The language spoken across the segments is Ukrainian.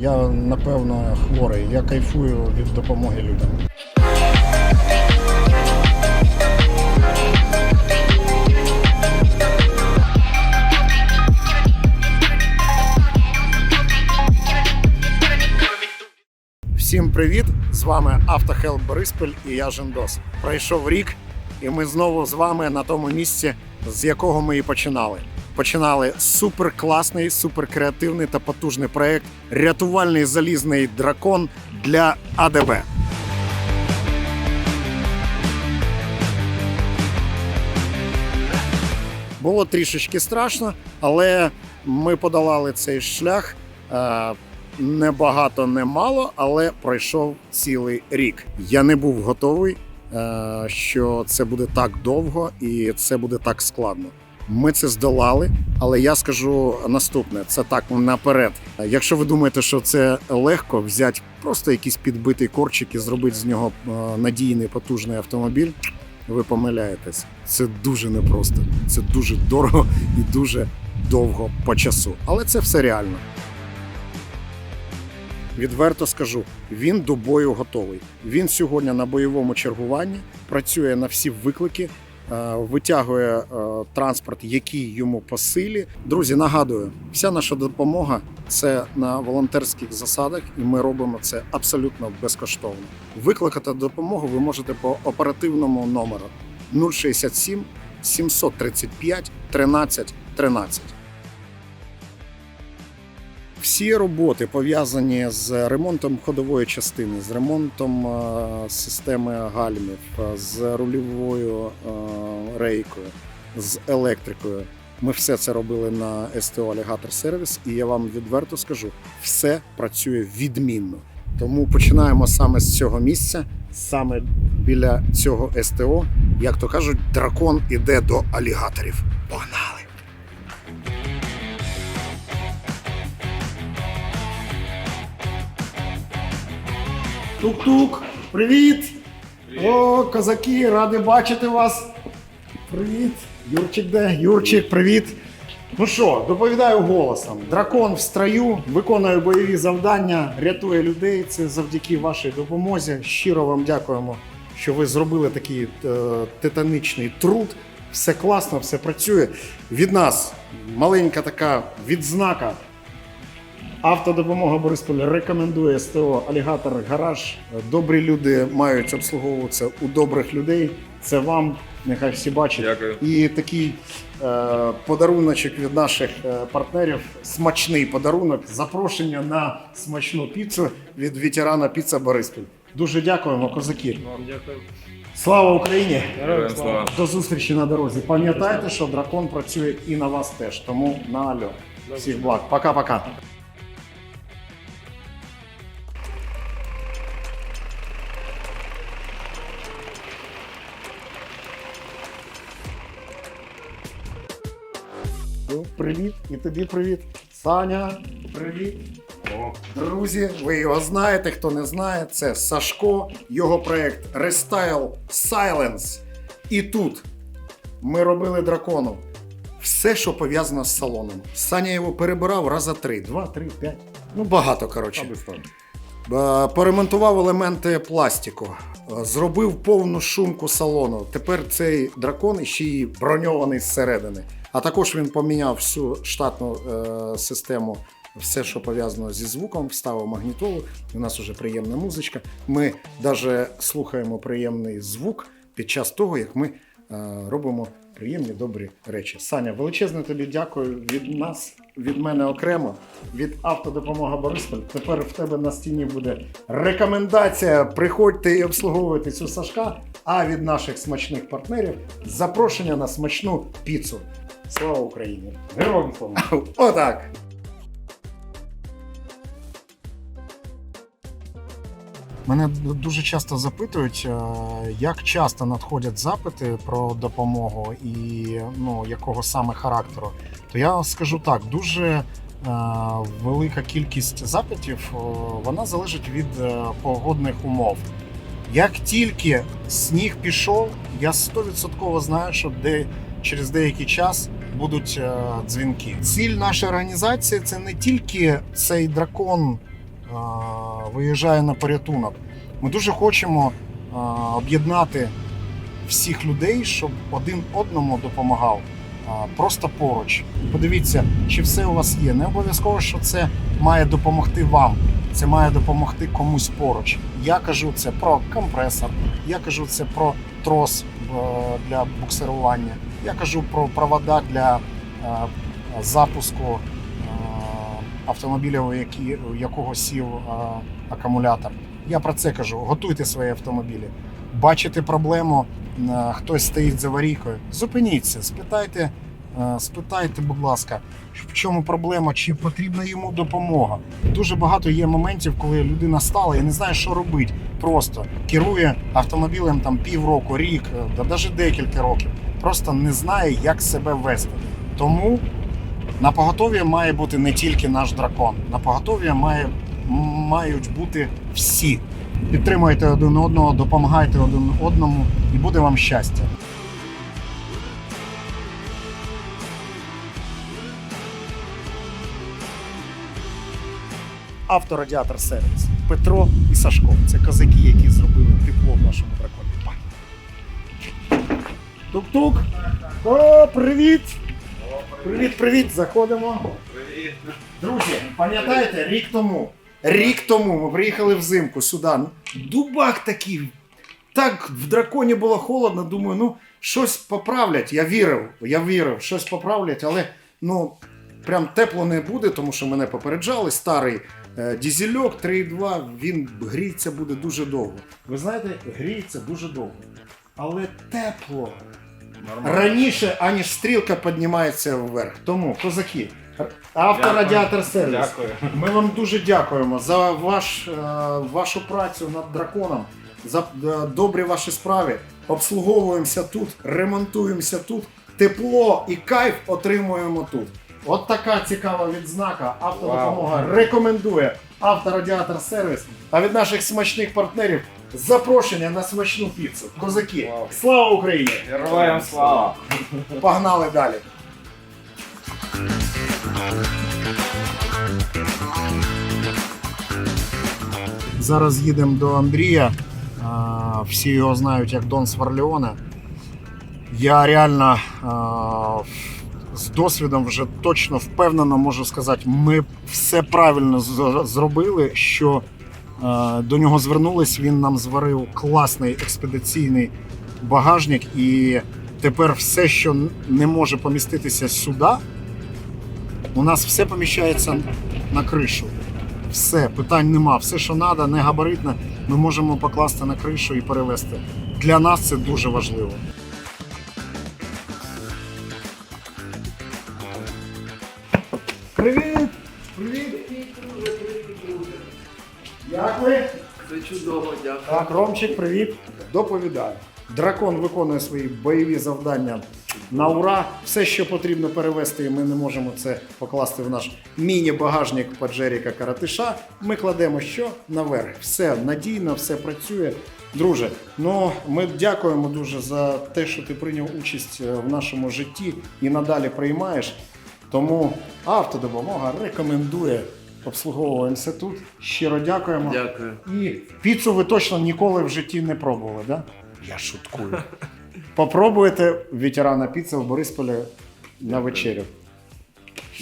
Я напевно хворий. Я кайфую від допомоги людям. Всім привіт! З вами Автохелп Бориспіль і я Жендос. Пройшов рік, і ми знову з вами на тому місці, з якого ми і починали. Починали супер класний, супер креативний та потужний проект Рятувальний залізний дракон для АДБ. Було трішечки страшно, але ми подолали цей шлях. Е, Не багато, не мало, але пройшов цілий рік. Я не був готовий, е, що це буде так довго і це буде так складно. Ми це здолали, але я скажу наступне: це так наперед. Якщо ви думаєте, що це легко, взяти просто якийсь підбитий корчик і зробити з нього е, надійний потужний автомобіль, ви помиляєтесь. Це дуже непросто, це дуже дорого і дуже довго по часу. Але це все реально. Відверто скажу, він до бою готовий. Він сьогодні на бойовому чергуванні працює на всі виклики, витягує е, транспорт, який йому по силі. Друзі, нагадую, вся наша допомога це на волонтерських засадах, і ми робимо це абсолютно безкоштовно. Викликати допомогу ви можете по оперативному номеру 067 735 13 13. Всі роботи пов'язані з ремонтом ходової частини, з ремонтом е, системи гальмів, е, з рульовою е, рейкою, з електрикою. Ми все це робили на СТО Alligator Service, і я вам відверто скажу, все працює відмінно. Тому починаємо саме з цього місця, саме біля цього СТО. Як то кажуть, дракон іде до алігаторів. Погнали! Тук-тук, привіт! О, козаки, радий бачити вас. Привіт. Юрчик де? Юрчик, привіт. Ну що, доповідаю голосом. Дракон в строю, виконує бойові завдання, рятує людей. Це завдяки вашій допомозі. Щиро вам дякуємо, що ви зробили такий е, титанічний труд. Все класно, все працює. Від нас маленька така відзнака Автодопомога Борисполя рекомендує СТО Алігатор Гараж. Добрі люди мають обслуговуватися у добрих людей. Це вам, нехай всі бачать. Дякую. І такий е, подаруночок від наших е, партнерів, смачний подарунок, запрошення на смачну піцу від ветерана Піца Бориспіль. Дуже дякуємо, козаки. Вам дякую. Слава Україні! Героям слава. До зустрічі на дорозі. Пам'ятайте, що дракон працює і на вас теж. Тому на альо. Всіх благ. Пока-пока. Ну, Привіт, і тобі привіт. Саня, привіт. О, друзі, ви його знаєте. Хто не знає, це Сашко, його проект Restyle Silence. І тут ми робили дракону. Все, що пов'язано з салоном. Саня його перебирав раза три, два, три, п'ять. Ну, багато, коротше. Е, Поремонтував елементи пластику, е, зробив повну шумку салону. Тепер цей дракон ще й броньований зсередини. А також він поміняв всю штатну е, систему, все, що пов'язано зі звуком, вставив магнітолу. У нас вже приємна музичка. Ми навіть слухаємо приємний звук під час того, як ми е, робимо приємні добрі речі. Саня, величезне тобі дякую від нас, від мене окремо, від автодопомога Бориспіль. Тепер в тебе на стіні буде рекомендація. Приходьте і обслуговуйте цю Сашка. А від наших смачних партнерів запрошення на смачну піцу. Слава Україні! Героям слава! Отак! Мене дуже часто запитують, е, як часто надходять запити про допомогу і ну, якого саме характеру. То я скажу так: дуже е, велика кількість запитів е, вона залежить від погодних умов. Як тільки сніг пішов, я 100% знаю, що де, через деякий час будуть дзвінки. Ціль нашої організації це не тільки цей дракон виїжджає на порятунок. Ми дуже хочемо об'єднати всіх людей, щоб один одному допомагав просто поруч. Подивіться, чи все у вас є. Не обов'язково, що це має допомогти вам. Це має допомогти комусь поруч. Я кажу це про компресор, я кажу це про трос е, для буксирування, я кажу про провода для е, запуску автомобіля, у, які, у якого сів е, акумулятор. Я про це кажу. Готуйте свої автомобілі. Бачите проблему, е, хтось стоїть за аварійкою. Зупиніться, спитайте, е, спитайте, будь ласка, в чому проблема, чи потрібна йому допомога. Дуже багато є моментів, коли людина стала і не знає, що робити. Просто керує автомобілем там півроку, рік, навіть декілька років. Просто не знає, як себе вести. Тому на поготові має бути не тільки наш дракон. На поготові має, мають бути всі. Підтримуйте один одного, допомагайте один одному, і буде вам щастя. Авторадіатор сервіс. Петро і Сашко. Це козаки, які зробили тепло в нашому драконі. Тук-тук. О, привіт! Привіт, привіт, заходимо. Привіт. Друзі, пам'ятаєте, рік тому. Рік тому ми приїхали взимку сюди. Дубак такий. Так в драконі було холодно. Думаю, ну щось поправлять. Я вірив, я вірив, щось поправлять, але ну прям тепло не буде, тому що мене попереджали. Старий е, дізельок 3,2, він гріється буде дуже довго. Ви знаєте, гріється дуже довго. Але тепло. Раніше, аніж стрілка піднімається вверх. Тому, козаки, авторадіатор сервіс. Дякую. Ми вам дуже дякуємо за ваш, е, вашу працю над драконом, за е, добрі ваші справи. Обслуговуємося тут, ремонтуємося тут. Тепло і кайф отримуємо тут. От така цікава відзнака. Автодопомога рекомендує авторадіатор сервіс. А від наших смачних партнерів запрошення на смачну піцу. Козаки, Вау. слава Україні! Героям слава! Погнали далі. Зараз їдемо до Андрія. А, Всі його знають як Дон Сварлеоне. Я реально а, з досвідом вже точно впевнено можу сказати, ми все правильно з- зробили, що до нього звернулись. Він нам зварив класний експедиційний багажник, і тепер все, що не може поміститися сюди, у нас все поміщається на кришу. Все, питань нема. Все, що треба, не габаритне, ми можемо покласти на кришу і перевезти. Для нас це дуже важливо. Привіт! Привіт! Як ви? Це чудово, дякую. Так, Ромчик, привіт. Доповідаю. Дракон виконує свої бойові завдання на ура. Все, що потрібно перевезти, і ми не можемо це покласти в наш міні-багажник Паджеріка Каратиша. Ми кладемо що наверх. Все надійно, все працює. Друже, ну ми дякуємо дуже за те, що ти прийняв участь е, в нашому житті і надалі приймаєш. Тому автодопомога рекомендує. Обслуговуємося тут. Щиро дякуємо. Дякую. І піцу ви точно ніколи в житті не пробували, да? Я шуткую. Попробуйте ветерана піца в Борисполі на вечерю.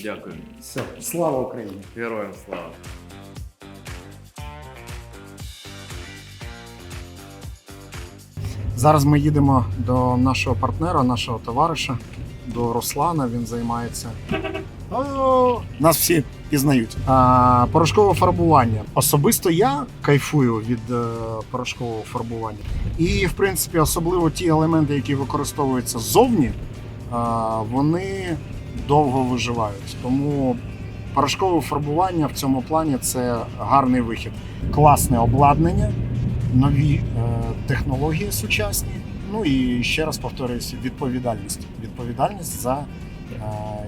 Дякую. Все, слава Україні! Героям слава. Зараз ми їдемо до нашого партнера, нашого товариша, до Руслана. Він займається. О, нас всі пізнають. А, порошкове фарбування. Особисто я кайфую від е, порошкового фарбування. І, в принципі, особливо ті елементи, які використовуються ззовні, а, вони довго виживають. Тому порошкове фарбування в цьому плані це гарний вихід. Класне обладнання, нові е, технології сучасні. Ну і ще раз повторююся, відповідальність. Відповідальність за е,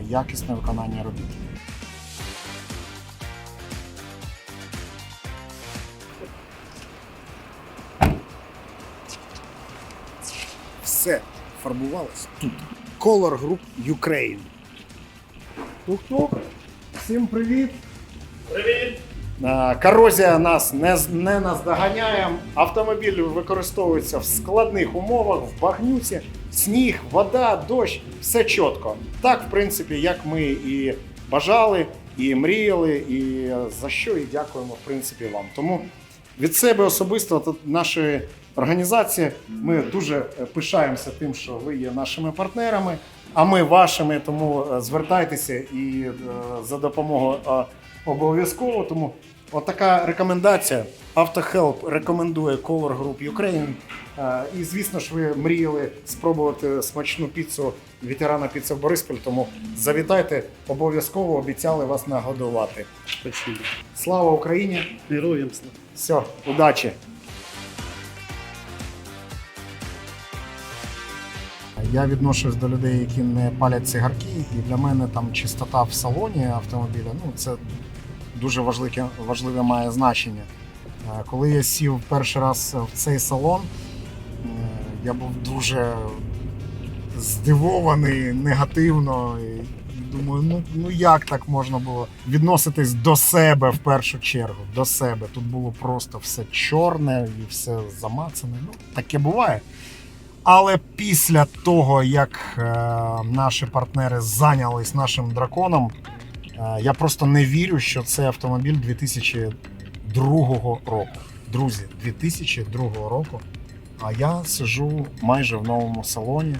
якісне виконання робіт. Все фарбувалось тут. Color Group Ukraine. Тук-тук. Всім привіт. Привіт. Е, Корозія нас не, не наздоганяє. Автомобіль використовується в складних умовах, в багнюці, сніг, вода, дощ, все чітко. Так, в принципі, як ми і бажали, і мріяли, і за що і дякуємо, в принципі, вам. Тому від себе особисто та нашої організації ми дуже е, пишаємося тим, що ви є нашими партнерами, а ми вашими. Тому е, звертайтеся і е, за допомогою обов'язково. Тому отака рекомендація. Автохелп рекомендує Color Group Ukraine. Е, І звісно ж, ви мріяли спробувати смачну піцу ветерана піци в Борисполь. Тому завітайте обов'язково обіцяли вас нагодувати. Спасибо. Слава Україні! Героям слава. Все, удачі! Я відношусь до людей, які не палять цигарки, і для мене там чистота в салоні автомобіля ну це дуже важливе, важливе має значення. Е, Коли я сів перший раз в цей салон, е, я був дуже здивований негативно. Думаю, ну, ну як так можна було відноситись до себе в першу чергу, до себе. Тут було просто все чорне і все замацане. Ну, таке буває. Але після того, як е, наші партнери зайнялись нашим драконом, я просто не вірю, що це автомобіль 2002 року. Друзі, 2002 року. А я сижу майже в новому салоні.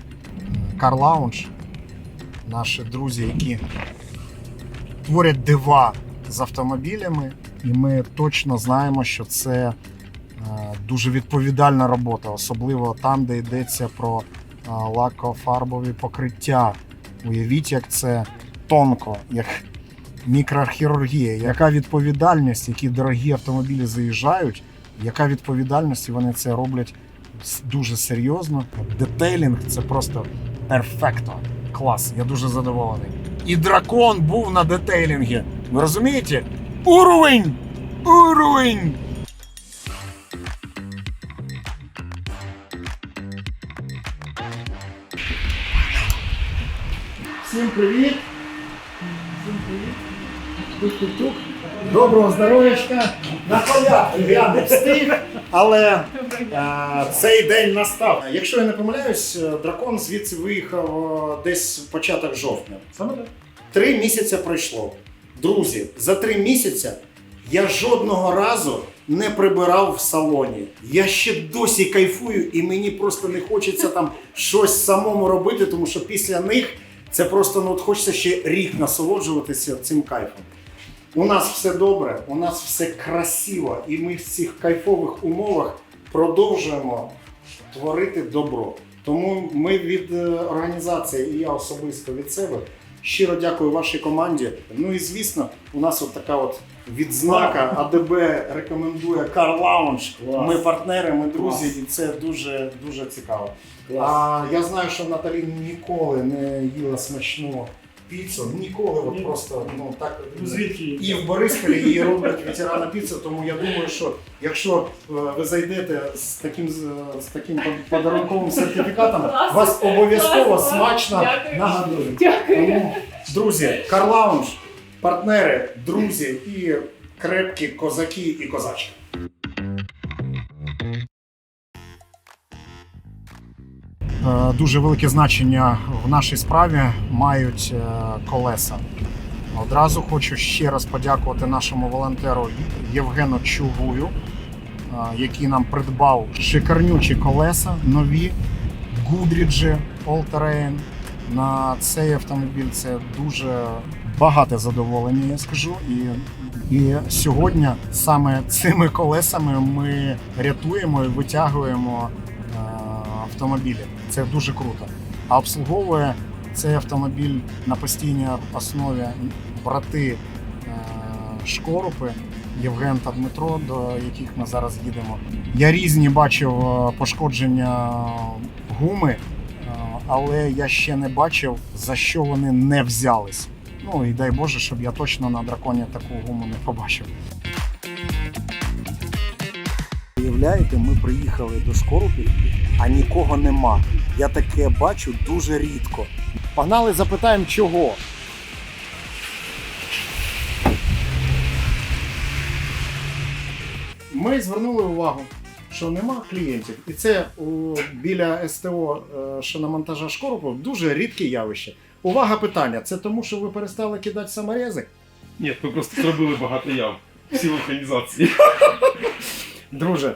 Car Lounge. Наші друзі, які творять дива з автомобілями, і ми точно знаємо, що це е, дуже відповідальна робота, особливо там, де йдеться про е, лакофарбові покриття. Уявіть, як це тонко, як мікрохірургія, яка відповідальність, які дорогі автомобілі заїжджають, яка відповідальність, і вони це роблять дуже серйозно. Детейлінг це просто перфекто. Клас, я дуже задоволений. І дракон був на детейлінгі. Ви розумієте? Уровень! Уровень! Всім привіт! Всім привіт! Тук-тук-тук. Доброго здоров'ячка! На поля я не встиг, але е, цей день настав. Якщо я не помиляюсь, е, дракон звідси виїхав е, десь в початок жовтня. Саме так. Три місяці пройшло. Друзі, за три місяці я жодного разу не прибирав в салоні. Я ще досі кайфую, і мені просто не хочеться там щось самому робити, тому що після них це просто ну, от хочеться ще рік насолоджуватися цим кайфом. У нас все добре, у нас все красиво, і ми в цих кайфових умовах продовжуємо творити добро. Тому ми від е, організації і я особисто від себе щиро дякую вашій команді. Ну і звісно, у нас от така от відзнака АДБ рекомендує Car Lounge. Клас. Ми партнери, ми друзі, Клас. і це дуже дуже цікаво. Клас. А я знаю, що Наталі ніколи не їла смачну піцу. Ніколи, от просто ну так Ну, Звідки? і в Борисполі її роблять ветерана піцу, тому я думаю, що якщо е, ви зайдете з таким з, таким подарунковим сертифікатом, вас обов'язково смачно нагадують. Дякую. Тому, друзі, Карлаунж, партнери, друзі і крепкі козаки і козачки. Дуже велике значення в нашій справі мають е, колеса. Одразу хочу ще раз подякувати нашому волонтеру Євгену Чугую, е, який нам придбав шикарнючі колеса, нові Гудріджі All Terrain. На цей автомобіль це дуже багате задоволення, я скажу. І, і сьогодні саме цими колесами ми рятуємо і витягуємо е, автомобілі. Це дуже круто. А обслуговує цей автомобіль на постійній основі брати е, Шкорупи, Євген та Дмитро, до яких ми зараз їдемо. Я різні бачив е, пошкодження гуми, е, але я ще не бачив, за що вони не взялись. Ну і дай Боже, щоб я точно на драконі таку гуму не побачив. Уявляєте, ми приїхали до Шкорупів, а нікого нема. Я таке бачу дуже рідко. Погнали, запитаємо, чого. ми звернули увагу, що нема клієнтів. І це у, біля СТО е, шиномонтажа Шкоропов дуже рідке явище. Увага питання: це тому, що ви перестали кидати саморези? Ні, ми просто зробили багато ям. Всі локалізації. Друже,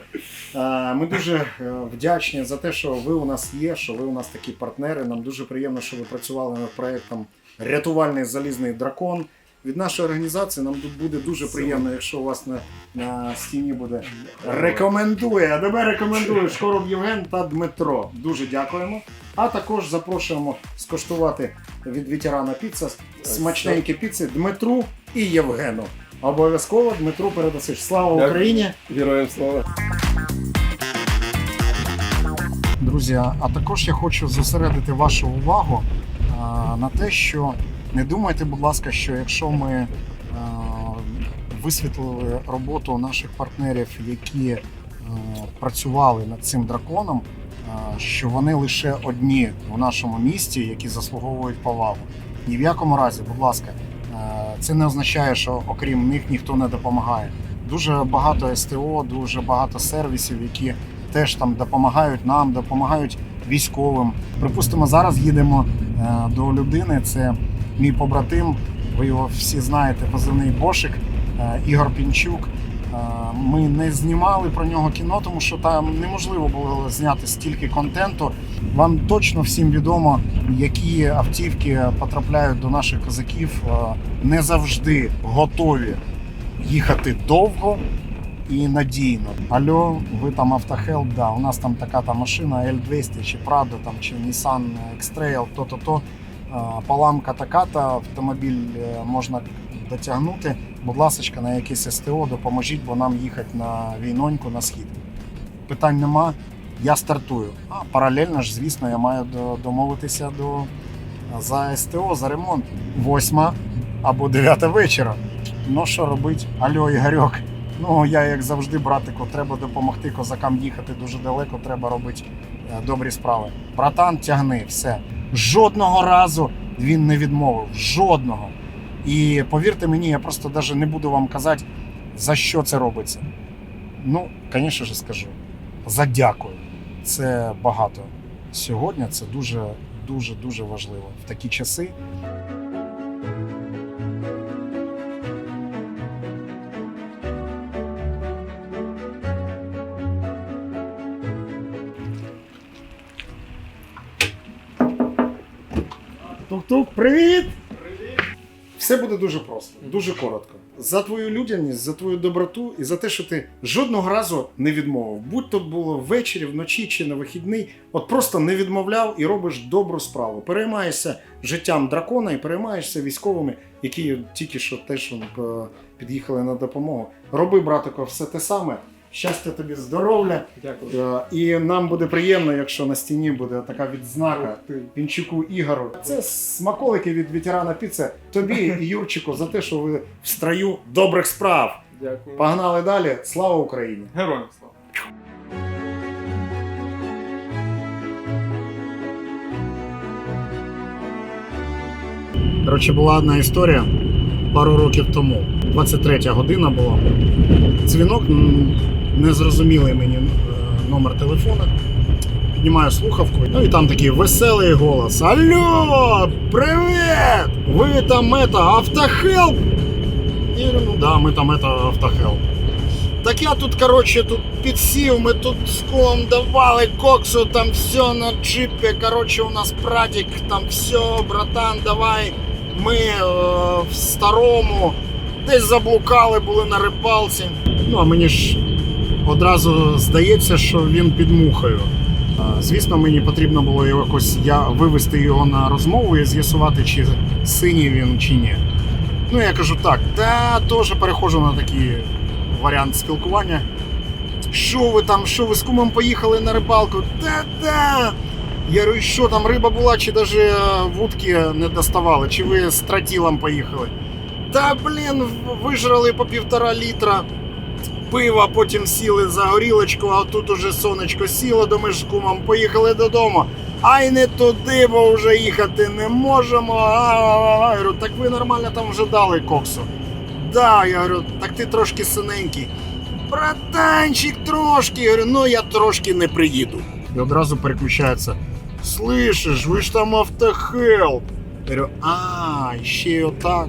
е, ми дуже е, вдячні за те, що ви у нас є, що ви у нас такі партнери. Нам дуже приємно, що ви працювали над проєктом Рятувальний залізний дракон. Від нашої організації нам тут буде дуже приємно, якщо у вас на, на стіні буде рекомендує. А тебе рекомендую Шкороб Євген та Дмитро. Дуже дякуємо. А також запрошуємо скуштувати від ветерана піца смачненькі піци Дмитру і Євгену. Обов'язково Дмитру передасиш. Слава Дякую. Україні! Героям слава. Друзі, а також я хочу зосередити вашу увагу а, на те, що не думайте, будь ласка, що якщо ми а, висвітлили роботу наших партнерів, які а, працювали над цим драконом, а, що вони лише одні в нашому місті, які заслуговують повагу. Ні в якому разі, будь ласка, це не означає, що окрім них ніхто не допомагає. Дуже багато СТО, дуже багато сервісів, які теж там допомагають нам, допомагають військовим. Припустимо, зараз їдемо е, до людини. Це мій побратим. Ви його всі знаєте, позивний Бошик е, Ігор Пінчук. Е, Ми не знімали про нього кіно, тому що там неможливо було зняти стільки контенту. Вам точно всім відомо, які автівки потрапляють до наших козаків е, не завжди готові їхати довго і надійно. Алло, ви там автохелп, да, у нас там така та машина L200 чи Prado, там, чи Nissan X-Trail, то-то то. Е, Паламка така, та автомобіль е, можна дотягнути. Будь ласка, на якесь СТО допоможіть, бо нам їхати на війноньку на схід. Питань нема, я стартую. А паралельно ж, звісно, я маю домовитися до, за СТО, за ремонт. Восьма або дев'ята вечора. Ну що робить? Алло, Ігорьок. Ну, я як завжди, братику, треба допомогти козакам їхати дуже далеко, треба робити е, добрі справи. Братан, тягни, все. Жодного разу він не відмовив. Жодного. І повірте мені, я просто навіть не буду вам казати, за що це робиться. Ну, звісно ж, скажу. За дякую. Це багато. Сьогодні це дуже, дуже, дуже важливо. В такі часи Тук-тук, привіт! Привіт! Все буде дуже просто, дуже коротко. За твою людяність, за твою доброту і за те, що ти жодного разу не відмовив. Будь то було ввечері, вночі чи на вихідний, от просто не відмовляв і робиш добру справу. Переймаєшся життям дракона і переймаєшся військовими, які тільки що теж е, під'їхали на допомогу. Роби, братико, все те саме. Щастя тобі, здоров'я. Дякую. Е, І нам буде приємно, якщо на стіні буде така відзнака Пінчуку Ігору. Це смаколики від ветерана піци тобі Юрчику за те, що ви в строю добрих справ. Дякую. Погнали далі. Слава Україні! Героям слава. Коротше, була одна історія пару років тому. 23 година була. Дзвінок незрозумілий мені е, номер телефона. Піднімаю слухавку. Ну і там такий веселий голос. Алло, привіт! Ви там это, автохелп? Я говорю, ну да, ми там это автохелп. Так я тут, коротше, тут підсів, ми тут з кулом давали коксу, там все на джипі. Коротше, у нас прадік, там все, братан, давай. Ми е, в старому десь заблукали, були на рибалці. Ну, а мені ж одразу здається, що він під мухою. Е, Звісно, мені потрібно було якось я вивести його на розмову і з'ясувати, чи синій він, чи ні. Ну, я кажу так, та теж переходжу на такий варіант спілкування. Що ви там, що ви з кумом поїхали на рибалку? Та-да! Я говорю, що там риба була, чи навіть вудки не доставали, чи ви з тротілом поїхали? Та блін, вижрали по півтора літра пива, потім сіли за горілочку, а тут уже сонечко сіло, до з кумом поїхали додому. Ай не туди, бо вже їхати не можемо. А-а-а. Я говорю, так ви нормально там вже дали коксу. Да, я говорю, так ти трошки синенький. братанчик трошки. Я говорю, ну я трошки не приїду. І одразу переключається. Слышиш, ви ж там автохелп. Я говорю, а, ще й отак.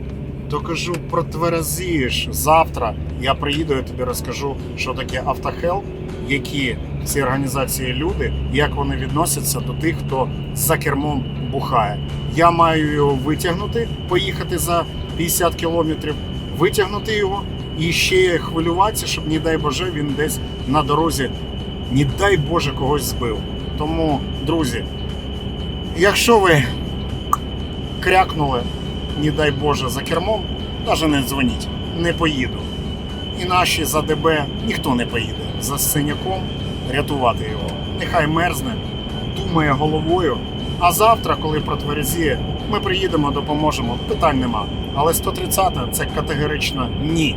То кажу, протверезіш. Завтра я приїду, я тобі розкажу, що таке автохелп, які ці організації люди, як вони відносяться до тих, хто за кермом бухає. Я маю його витягнути, поїхати за 50 кілометрів, витягнути його і ще хвилюватися, щоб, не дай Боже, він десь на дорозі, не дай Боже, когось збив. Тому, друзі, якщо ви крякнули, не дай Боже, за кермом, навіть не дзвоніть, не поїду. І наші за ДБ ніхто не поїде за синяком рятувати його. Нехай мерзне, думає головою. А завтра, коли протверезіє, ми приїдемо, допоможемо. Питань нема. Але 130 це категорично ні.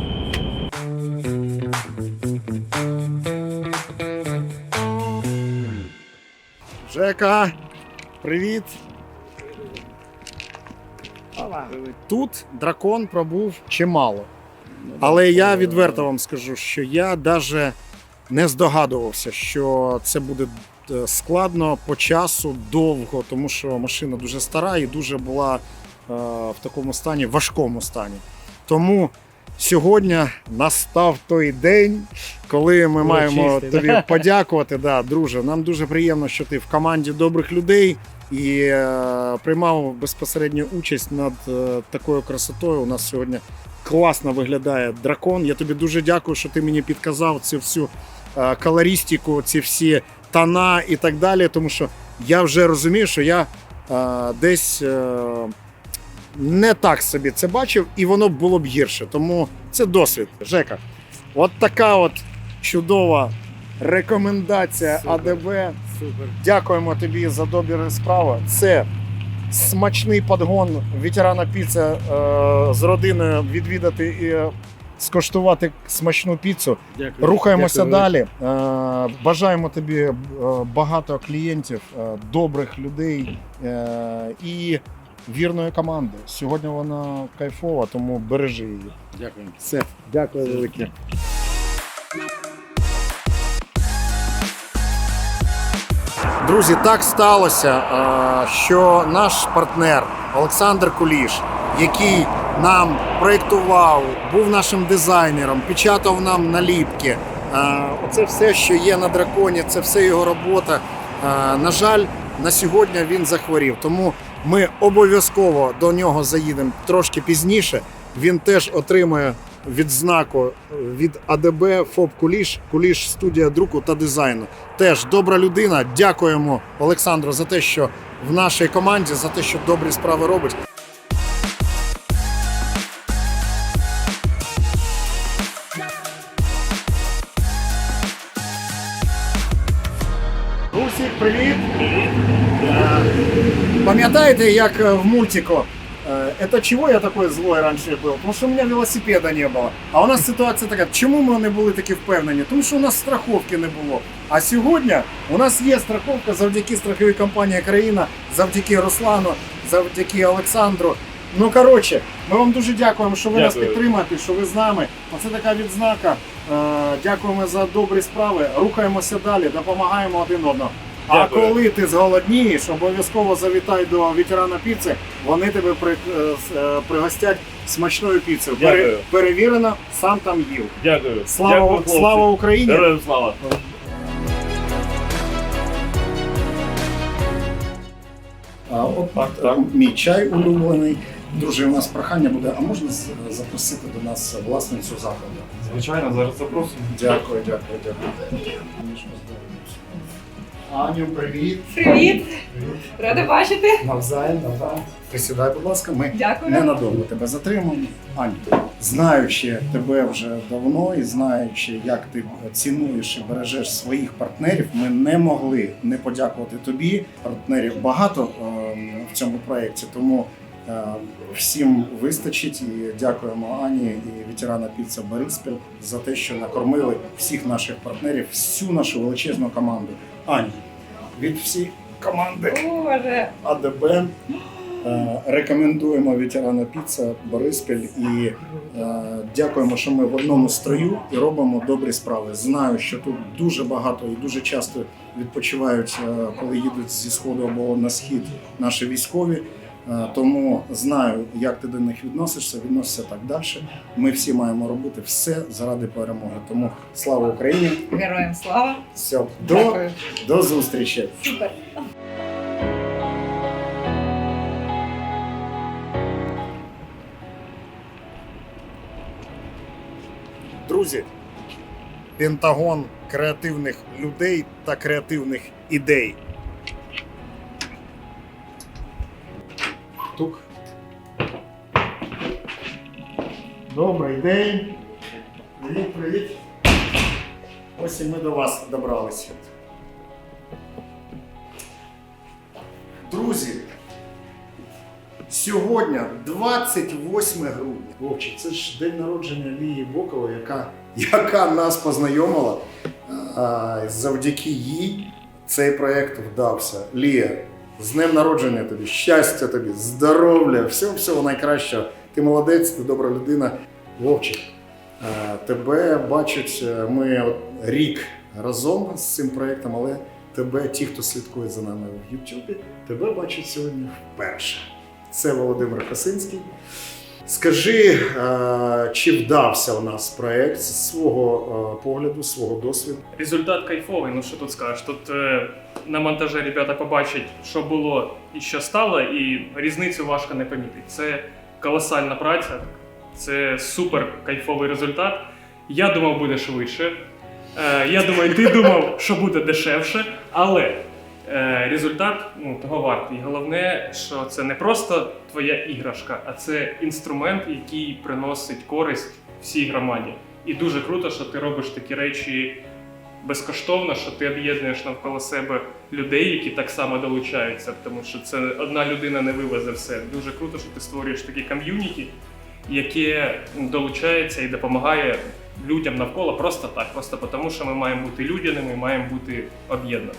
Жека, привіт. Тут дракон пробув чимало. Але я відверто вам скажу, що я навіть не здогадувався, що це буде е, складно по часу довго, тому що машина дуже стара і дуже була е, в такому стані, важкому стані. Тому сьогодні настав той день, коли ми маємо чистий, тобі подякувати. Да, друже, нам дуже приємно, що ти в команді добрих людей і е, приймав безпосередню участь над е, такою красотою. У нас сьогодні класно виглядає дракон. Я тобі дуже дякую, що ти мені підказав цю всю е, колористику, ці всі тона і так далі. Тому що я вже розумію, що я десь не так собі це бачив, і воно було б гірше. Тому це досвід. Жека, от така от чудова рекомендація Супер. АДБ. Супер. Дякуємо тобі за добрі справи. Це смачний подгон ветерана піца е, з родиною відвідати і скуштувати смачну піцу. Дякую. Рухаємося Дякую. далі. Е, бажаємо тобі е, багато клієнтів, добрих людей е, і вірної команди. Сьогодні вона кайфова, тому бережи її. Дякую. Все, дякую велике. Друзі, так сталося, е, що наш партнер Олександр Куліш, який нам проєктував, був нашим дизайнером, печатав нам наліпки. е, Оце все, що є на драконі, це все його робота. Е, На жаль, на сьогодні він захворів. Тому ми обов'язково до нього заїдемо трошки пізніше. Він теж отримає відзнаку від АДБ ФОП Куліш, Куліш студія друку та дизайну. Теж добра людина. Дякуємо Олександру за те, що в нашій команді, за те, що добрі справи робить. Русик, привіт! Е, Пам'ятаєте, як в мультику? Е, Это чого я такой злой раніше був? Тому що у мене велосипеда не було. А у нас ситуація така, чому ми не були такі впевнені? Тому що у нас страховки не було. А сьогодні у нас є страховка завдяки страховій компанії Країна, завдяки Руслану, завдяки Олександру. Ну коротше, ми вам дуже дякуємо, що ви нас підтримуєте, що ви з нами. Оце така відзнака. Е, Дякуємо за добрі справи. Рухаємося далі, допомагаємо один одному. А Дякую. коли ти зголоднієш, обов'язково завітай до ветерана піци. Вони тебе при, е, с- е, пригостять смачною піцею. Дякую. перевірено, сам там їв. Дякую. Слава, Дякую, хлопці. слава Україні! Героям слава. А, от Так, так. мій чай улюблений. Друже, у нас прохання буде, а можна з- запросити до нас власницю закладу? Звичайно, зараз запросимо. Дякую, дякую, дякую. Аню, привіт. Привіт! Рада бачити. Навзаєм, навзаєм. Присідай, будь ласка, ми Дякую. ненадовго тебе затримуємо. Ань, знаючи тебе вже давно і знаючи, як ти цінуєш і бережеш своїх партнерів, ми не могли не подякувати тобі. Партнерів багато ем, в цьому проєкті, тому е, всім вистачить і дякуємо Ані і ветерана піца Бориспіль за те, що накормили всіх наших партнерів, всю нашу величезну команду. Ані, від всієї команди Боже, АДБ Е, Рекомендуємо ветерана піца Бориспіль і е, дякуємо, що ми в одному строю і робимо добрі справи. Знаю, що тут дуже багато і дуже часто відпочивають, е, коли їдуть зі сходу або на схід наші військові. Е, Тому знаю, як ти до них відносишся, відносишся так далі. Ми всі маємо робити все заради перемоги. Тому слава Україні! Героям слава. Все, до, до зустрічі! Супер. Друзі, Пентагон креативних людей та креативних ідей. Добрий день. Привіт, привіт. Ось і ми до вас добралися. Друзі, Сьогодні 28 грудня. Вовчик, це ж день народження Лії Бокової, яка, яка нас познайомила. А, завдяки їй цей проєкт вдався. Лія, з днем народження тобі, щастя тобі, здоров'я, всього всього найкращого. Ти молодець, ти добра людина. Вовчик, тебе бачать е, ми рік разом з цим проєктом, але тебе, ті, хто слідкує за нами в Ютубі, тебе бачать сьогодні вперше. Це Володимир Косинський. Скажи, е, чи вдався у нас проект з свого е, погляду, свого досвіду? Результат кайфовий, ну що тут скажеш. Тут е, на монтажі ребята побачать, що було і що стало, і різницю важко не помітити. Це колосальна праця, це супер кайфовий результат. Я думав, буде швидше. Е, я думаю, ти думав, що буде дешевше, але е, результат ну, того вартий. І головне, що це не просто твоя іграшка, а це інструмент, який приносить користь всій громаді. І дуже круто, що ти робиш такі речі безкоштовно, що ти об'єднуєш навколо себе людей, які так само долучаються, тому що це одна людина не вивезе все. Дуже круто, що ти створюєш такі ком'юніті, яке долучається і допомагає людям навколо просто так, просто тому, що ми маємо бути людяними, маємо бути об'єднаними.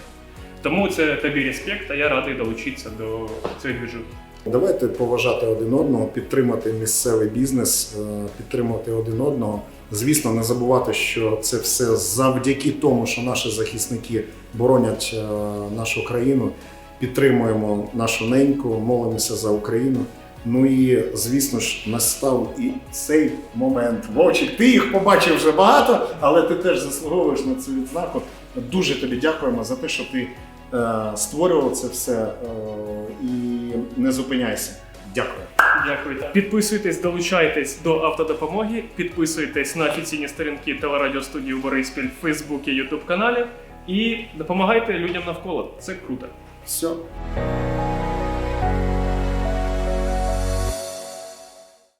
Тому це тобі респект, а я радий долучитися до цієї двіжухи. Давайте поважати один одного, підтримати місцевий бізнес, е, підтримувати один одного. Звісно, не забувати, що це все завдяки тому, що наші захисники боронять е, нашу країну. Підтримуємо нашу неньку, молимося за Україну. Ну і звісно ж, настав і цей момент. Вовчик, ти їх побачив вже багато, але ти теж заслуговуєш на цю відзнаку. Дуже тобі дякуємо за те, що ти створював це все е, і не зупиняйся. Дякую. Дякую. Підписуйтесь, долучайтесь до автодопомоги, підписуйтесь на офіційні сторінки телерадіостудії Бориспіль в Фейсбуці, Ютуб каналі і допомагайте людям навколо. Це круто. Все.